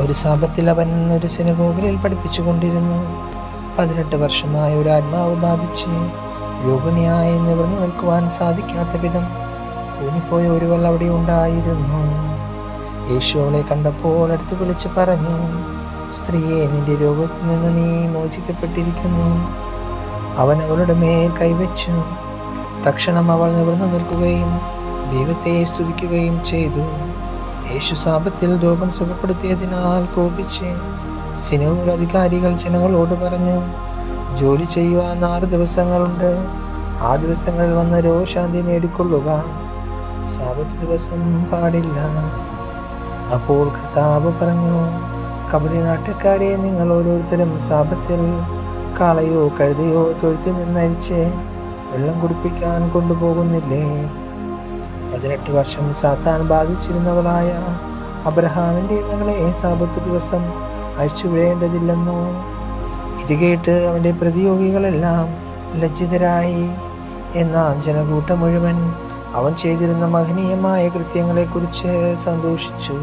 ഒരു സാപത്തിൽ അവൻ ഒരു സിനഗോഗിൽ പഠിപ്പിച്ചുകൊണ്ടിരുന്നു. പതിനെട്ട് വർഷമായ ഒരു ആത്മാവ് ബാധിച്ച് രോഗിണിയായി നിവർന്നു നിൽക്കുവാൻ സാധിക്കാത്ത വിധം കൂനിപ്പോയ ഒരുവൾ അവിടെ ഉണ്ടായിരുന്നു. യേശു അവളെ കണ്ടപ്പോൾ അടുത്ത് വിളിച്ച് പറഞ്ഞു സ്ത്രീയെ നിന്റെ രോഗത്തിൽ നിന്ന് നീ മോചിക്കപ്പെട്ടിരിക്കുന്നു. അവൻ അവളുടെ മേൽ കൈവച്ചു. തക്ഷണം അവൾ നിവർന്നു നിൽക്കുകയും ദൈവത്തെ സ്തുതിക്കുകയും ചെയ്തു. യേശു സാപത്തിൽ രോഗം സുഖപ്പെടുത്തിയതിനാൽ കോപിച്ച് സിനൂർ അധികാരികൾ ജനങ്ങളോട് പറഞ്ഞു ജോലി ചെയ്യുവാൻ ആറ് ദിവസങ്ങളുണ്ട്. ആ ദിവസങ്ങളിൽ വന്ന രോഗശാന്തി നേടിക്കൊള്ളുക. സാപത്ത് ദിവസം പാടില്ല. അപ്പോൾ കർത്താവ് പറഞ്ഞു കബലി നാട്ടുകാരെ നിങ്ങൾ ഓരോരുത്തരും സാപത്തിൽ കാളയോ കഴുതയോ തൊഴുത്തിൽ നിന്നരിച്ച് വെള്ളം കുടിപ്പിക്കാൻ കൊണ്ടുപോകുന്നില്ലേ? പതിനെട്ട് വർഷം സാത്താൻ ബാധിച്ചിരുന്നവളായ അബ്രഹാമിന്റെ മകളെ സാപത്ത് ദിവസം അഴിച്ചുവിടേണ്ടതില്ലെന്നോ? ഇത് കേട്ട് അവന്റെ പ്രതിയോഗികളെല്ലാം ലജ്ജിതരായി. എന്നാൽ ജനകൂട്ടം മുഴുവൻ അവൻ ചെയ്തിരുന്ന മഹനീയമായ കൃത്യങ്ങളെക്കുറിച്ച് സന്തോഷിച്ചു.